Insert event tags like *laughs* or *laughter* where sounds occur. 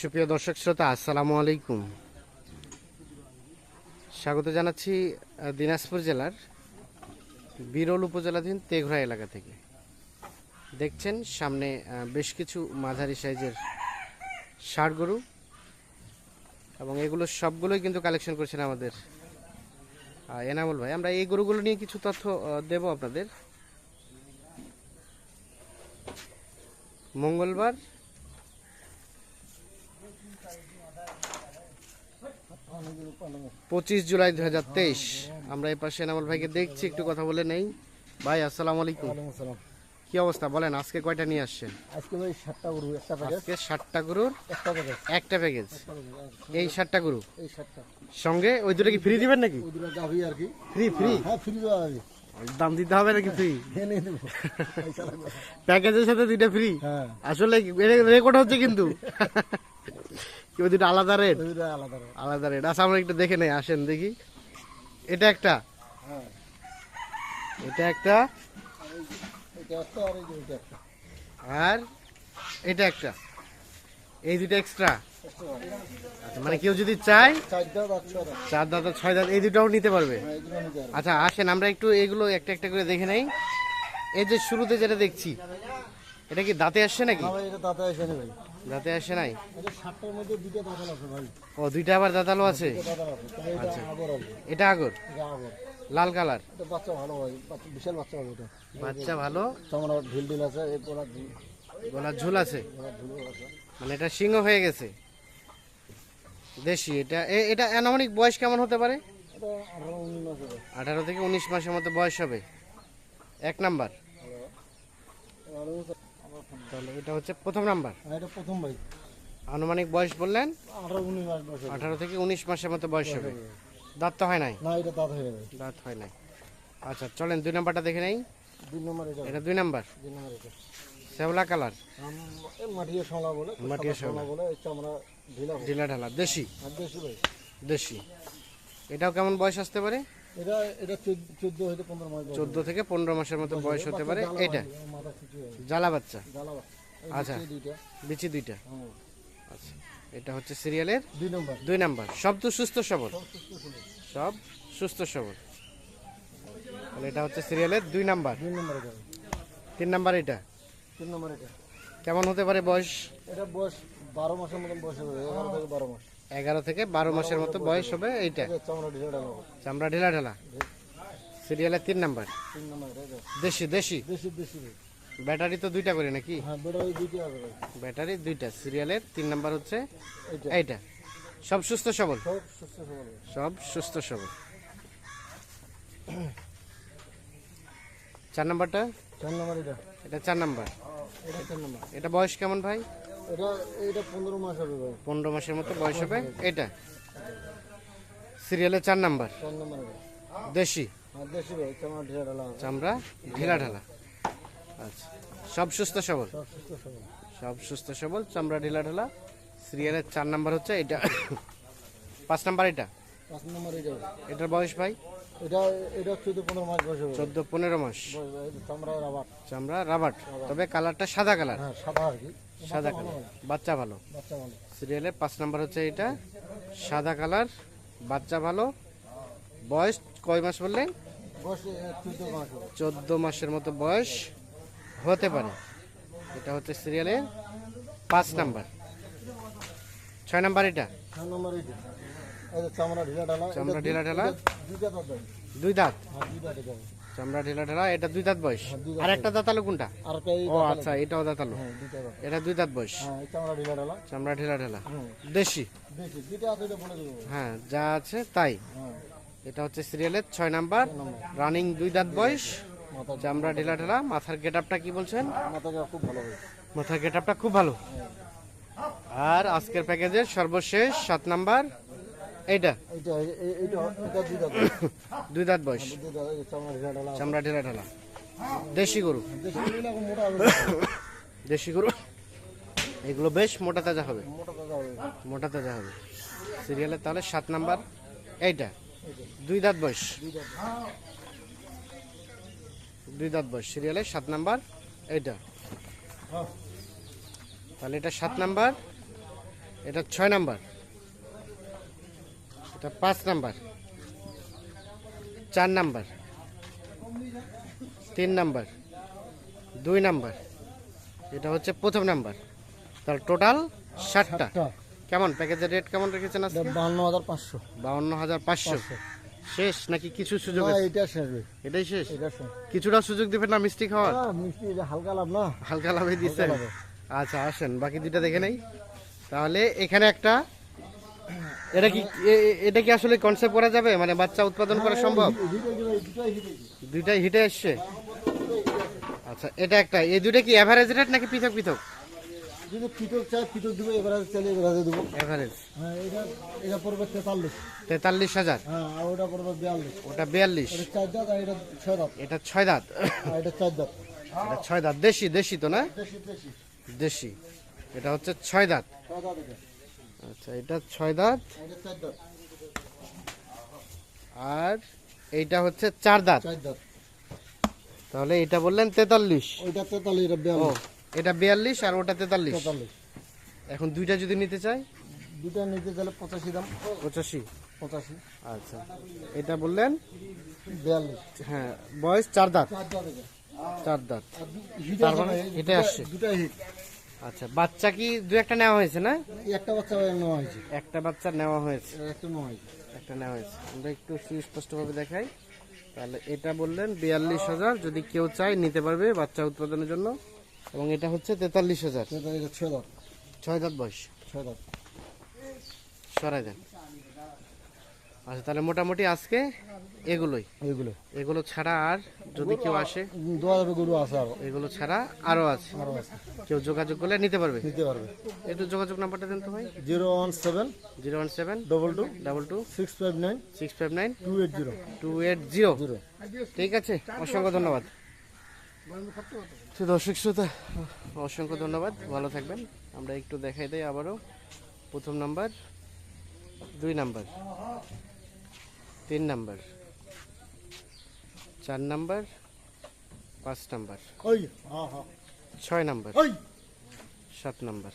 সুপ্রিয় দর্শক শ্রোতা, আসসালামু আলাইকুম। স্বাগত জানাচ্ছি দিনাজপুর জেলার বিরল উপজেলাধীন তেঘরা এলাকা থেকে। দেখছেন, সামনে বেশ কিছু মাঝারি সাইজের ষাড় গরু এবং এগুলো সবগুলোই কিন্তু কালেকশন করছেন আমাদের এনামুল ভাই। আমরা এই গরুগুলো নিয়ে কিছু তথ্য দেব আপনাদের। মঙ্গলবার পঁচিশ জুলাই দু হাজার তেইশ। আমরা এই পাশে এনামুল ভাইকে দেখছি একটু কথা বলে নেই। ভাই আসসালাম আলাইকুম। কি অবস্থা? বলেন আজকে কয়টা নিয়ে আসছেন? আজকে সাতটা গরু একটা প্যাকেজ আজকে গরুর একটা প্যাকেজ একটা প্যাকেজ এই ষাটটা গরু? এই সাতটা। সঙ্গে ওই দুটো কি ফ্রি দিবেন নাকি? ওই দুটো গাভি আর কি। ফ্রি ফ্রি হ্যাঁ ফ্রি দেওয়া যাবে দাম দিতে হবে নাকি ফ্রি। *laughs* প্যাকেজের সাথে দুইটা ফ্রি হ্যাঁ। আসলে রেকর্ড হচ্ছে কিন্তু। *laughs* কি দুটো আলাদা রেট? আলাদা রেট। আলাদা রেট। আচ্ছা আমরা একটু দেখে নেই আসেন দেখি। এটা একটা? হ্যাঁ। এটা একটা? আর এটা একটা। এই দুটো এক্সট্রা আচ্ছা মানে কেউ যদি চায় চার দাঁত ছয় দাঁত এই দুটাও নিতে পারবে? হ্যাঁ নিতে পারবে। আচ্ছা আসেন আমরা একটু এগুলো একটা একটা করে দেখে নেই। এই যে শুরুতে যেটা দেখছি এটা কি দাঁতে আসছে নাকি? ভাই এটা দাদা এসে নেবে দাঁতে আসে নাই? সাতটার মধ্যে দুটো দাদা আছে ভাই। ও দুইটা আবার দাঁতালো আছে। তবে এটা আগর লাল কালার? বাচ্চা ভালো বিশাল বাচ্চা হবে এটা। বাচ্চা ভালো? চামড়া ঢিল ঢিল আছে আর গলার ঝুল আছে? মানে এটা সিংহ হয়ে গেছে? দেশি এটা এ- এটা আনুমানিক বয়স কেমন হতে পারে? আঠারো থেকে উনিশ মাসের মতো বয়স হবে। এক নাম্বার। তাহলে এটা হচ্ছে প্রথম নাম্বার। হ্যাঁ, এটা প্রথম ভাই। আনুমানিক বয়স বললেন? আঠারো থেকে উনিশ মাসের মতো বয়স হবে। দাঁত তো হয় নাই? না এটা দাঁত হয়ে যাবে। দাঁত হয় নাই। আচ্ছা চলেন দুই নাম্বারটা দেখে নেই। দুই নম্বর এটা। এটা দুই নাম্বার? দুই নম্বর এটা। শ্যাওলা কালার? মাটিয়া শোলা বলে মাটিয়া শোলা বলে চামড়া ঢিলা ঢিলা ঢালা দেশি? দেশি ভাই। দেশি। এটাও কেমন বয়স আসতে পারে? এটা এটা চোদ্দ চোদ্দ হইতে মাস বয়স। চোদ্দ থেকে পনেরো মাসের মতো বয়স হতে পারে। এটা? জ্বালা বাচ্চা? জ্বালা। আচ্ছা। বিচি দুইটা। আচ্ছা। এটা হচ্ছে সিরিয়ালের? দুই নম্বর। দুই নাম্বার। সব তো সুস্থ সবল? সব সুস্থ সবল। তাহলে এটা হচ্ছে সিরিয়ালের দুই নাম্বার। দুই নম্বর এটা। তিন নাম্বার এটা? তিন নম্বর এটা। কেমন হতে পারে বয়স? এটা বয়স বারো মাসের মতন বয়স হবে থেকে মাস। এগারো থেকে বারো মাসের মতো বয়স হবে এইটা। চামড়া ঢিলা ঢালা। সিরিয়ালের তিন নাম্বার। দেশি দেশি। ব্যাটারি তো দুইটা করে নাকি? ব্যাটারি দুইটা সিরিয়ালের তিন নাম্বার হচ্ছে এইটা। এইটা। সব সুস্থ সবল? সব সুস্থ সবল। চার নাম্বারটা? চার নম্বর এটা। এটা চার নাম্বার। নম্বর। এটা বয়স কেমন ভাই? এটা এটা পনেরো মাস হবে ভাই। মাসের মতো বয়স হবে। এটা? সিরিয়ালের চার নাম্বার? দেশি? আর দেশি ভাই চামড়া ঢিলা ঢালা চামড়া ঢিলা ঢালা। আচ্ছা। সব সুস্থ সবল? সব সুস্থ সবল। সব সুস্থ সবল চামড়া ঢিলা ঢালা। সিরিয়ালের চার নাম্বার হচ্ছে এটা। পাঁচ নাম্বার এটা? পাঁচ নম্বর এটা এটার বয়স ভাই? এটা এটা চোদ্দ পনেরো মাস বয়স হবে। চোদ্দ পনেরো মাস। চামড়া রাবার। চামড়া তবে কালারটা সাদা কালার। হ্যাঁ সাদা আর কি। সাদা কালার। বাচ্চা ভালো। সিরিয়ালের পাঁচ নাম্বার হচ্ছে এটা সাদা কালার বাচ্চা ভালো। বয়স কয় মাস বললেন? চোদ্দ মাসের মতো বয়স হতে পারে। এটা হচ্ছে সিরিয়ালের পাঁচ নাম্বার। ছয় নাম্বার এটা? ছয় নম্বর এটা। চামড়া ঢিলা ঢালা দুই- দাঁত হ্যাঁ চামড়া ঢিলা ঢালা এটা দুই দাঁত বয়স। আর একটা দাঁতালো কোনটা? ও আচ্ছা এটাও দাঁতালো। হ্যাঁ এটা দুই দাঁত বয়স। হ্যাঁ চামড়া ঢিলা ঢালা। দেশি? হ্যাঁ যা আছে তাই। হ্যাঁ। এটা হচ্ছে সিরিয়ালের ছয় নাম্বার। রানিং দুই দাঁত বয়স। চামড়া ঢিলা ঢালা। মাথার গেট আপটা কি বলছেন? হয় মাথার গেট আপটা খুব ভালো। আর আজকের প্যাকেজের সর্বশেষ সাত নাম্বার। এইটা? এইটা এই- এই- এইটা দুই দাঁত *coughs* দুই দাঁত বয়স চামড়া ঢিলা ঢালা দেশি গরু? দেশি গরু এগুলো বেশ মোটা তাজা হবে। মোটা তাজা হবে। সিরিয়ালের তাহলে সাত নাম্বার। এইটা? দুই দাঁত বয়স। দুই দাঁত। বয়স। সিরিয়ালের সাত নাম্বার। এইটা? তাহলে এটা সাত নাম্বার। এটা ছয় নাম্বার। এটা পাঁচ নাম্বার। চার নাম্বার। তিন নাম্বার। দুই নাম্বার। এটা হচ্ছে প্রথম নাম্বার। তাহলে টোটাল ষাটটা। কেমন? প্যাকেজের রেট কেমন রেখেছেন আজকে? এটা হাজার পাঁচশো। বাউন্ন হাজার পাঁচশো। শেষ নাকি কিছু সুযোগ এটা শেষ এটাই শেষ? কিছুটা সুযোগ দিবেন না মিষ্টি খাওয়ার? মিষ্টি হালকা লাভ না। হালকা লাভে দিচ্ছেন। আচ্ছা আসেন বাকি দুইটা দেখে নেই। তাহলে এখানে একটা এটা কি এটা কি আসলে কনসেপ্ট করা যাবে? মানে বাচ্চা উৎপাদন করা সম্ভব? কি ভাই, দুইটাই হিটে? আসছে আচ্ছা এটা একটা। এই দুইটা কি এভারেজ রেট নাকি পৃথক পৃথক? যদি পিটক চাই পিটক দিব এবারে চাইলে এবারে দেবো। এভারেজ হ্যাঁ এটা এটা পড়বে তেতাল্লিশ। তেতাল্লিশ হাজার? হ্যাঁ আর ওটা পড়বে বিয়াল্লিশ। ওটা বিয়াল্লিশ। এটা চার দাঁত আর এটা ছয় দাঁত। এটা ছয় দাঁত। এটা চার দাঁত। এটা ছয় দাঁত। দেশি দেশি তো না? দেশি। এটা হচ্ছে ছয় দাঁত। ছয় দাঁত এটা। আচ্ছা এটা ছয় দাঁত। আর এইটা হচ্ছে চার দাঁত। তাহলে এটা বললেন তেতাল্লিশ। ওইটা তেতাল্লিশ এটা বিয়াল্লিশ। আর ওটা তেতাল্লিশ। এখন দুইটা যদি নিতে চাই? দুইটা নিতে গেলে পঁচাশি দাম। পঁচাশি। পঁচাশি। আচ্ছা এটা বললেন? বিয়াল্লিশ। হ্যাঁ বয়স চার দাঁত। চার দাঁত এটা। আসছে। দুটাই হিট। আচ্ছা বাচ্চা কি দু একটা নেওয়া হয়েছে না? একটা বাচ্চা নেওয়া হয়েছে। একটা বাচ্চা নেওয়া হয়েছে। একটা নেওয়া হয়েছে। একটা নেওয়া হয়েছে। আমরা একটু সুস্পষ্টভাবে দেখাই। তাহলে এটা বললেন বিয়াল্লিশ হাজার যদি কেউ চায় নিতে পারবে বাচ্চা উৎপাদনের জন্য। এবং এটা হচ্ছে তেতাল্লিশ হাজার। ছয় দাঁত ছয় দাঁত বয়স। ছয় দাঁত সরাই দেন। আচ্ছা তাহলে মোটামুটি আজকে এগুলোই। এইগুলো এগুলো ছাড়া আর যদি কেউ আসে দু হাজার গরু আছে আরও। এগুলো ছাড়া আরও আছে। আরও আছে। কেউ যোগাযোগ করলে নিতে পারবে? নিতে পারবে। একটু যোগাযোগ নাম্বারটা দেন তো ভাই। Zero one seven zero one seven double two double two six five nine six five nine two eight zero. Two eight zero. Zero. ঠিক আছে অসংখ্য ধন্যবাদ। তো দর্শক শ্রোতা অসংখ্য ধন্যবাদ ভালো থাকবেন। আমরা একটু দেখাই দেই আবারও। প্রথম নাম্বার দুই নাম্বার তিন নাম্বার চার নাম্বার পাঁচ নাম্বার। ছয় নাম্বার। সাত নাম্বার।